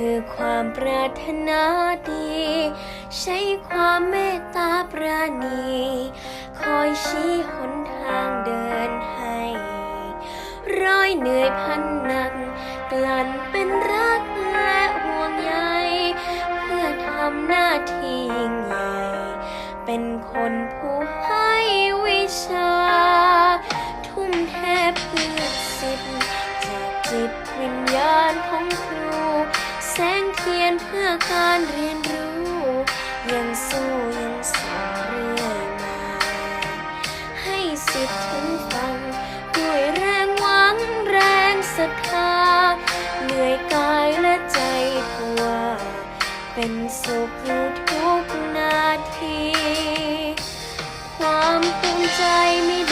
คือความปรารถนาดี ใช้ความเมตตาปราณี คอยชี้หนทางเดินให้ ร้อยเหนื่อยพันหนัก กลั่นเป็นรักและห่วงใยเพื่อทำหน้าที่ยิ่งใหญ่เป็นคนผู้ เพื่อการเรียนรู้ ยังสู้ยังสอนเรื่อยมาให้สิทธิ์ถึงฟังด้วยแรงหวังแรงศรัทธาเหนื่อยกายและใจทั่วเป็นสุขอยู่ทุกนาที ความภูมิใจไม่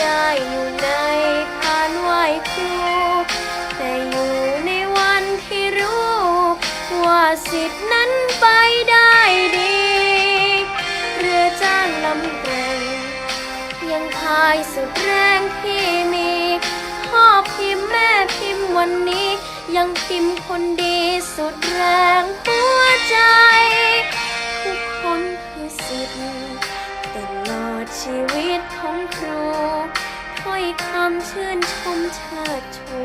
สิทธิ์นั้นไปได้ดี เรือจ้างลำแร่งยังพายสุดแรงที่มีพ่อพิมพ์แม่พิมพ์วันนี้ ยังพิมพ์คนดีสุดแรงหัวใจ ทุกคนคือสิทธิ์ตลอดชีวิตของครูถ้อยคำชื่นชมเชิดชู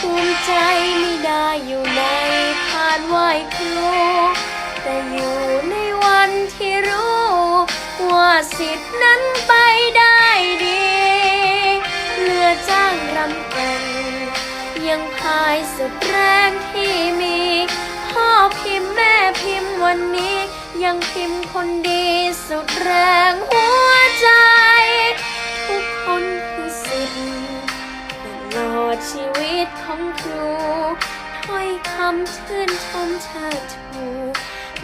ภูมิใจไม่ได้อยู่ในพานไหวครู แต่อยู่ในวันที่รู้ ว่าสิทธินั้นไปได้ดีเรือจ้างรำกัน ยังพายสุดแรงที่มี พ่อพิมพ์แม่พิมพ์วันนี้ ยังพิมพ์คนดีสุดแรงหัว ชีวิตของครูถ้อยคำชื่นชมเชิดชู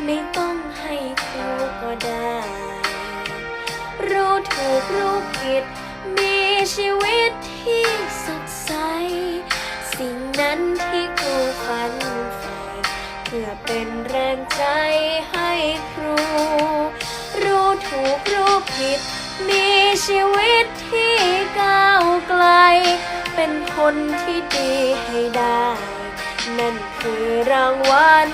ไม่ต้องให้ครูก็ได้ รู้ถูกรู้ผิด มีชีวิตที่สดใส สิ่งนั้นที่ครูฝันใฝ่เพื่อเป็นแรงใจให้ครู รู้ถูกรู้ผิด มีชีวิตที่ คนที่ดีให้ได้ นั่นคือรางวัล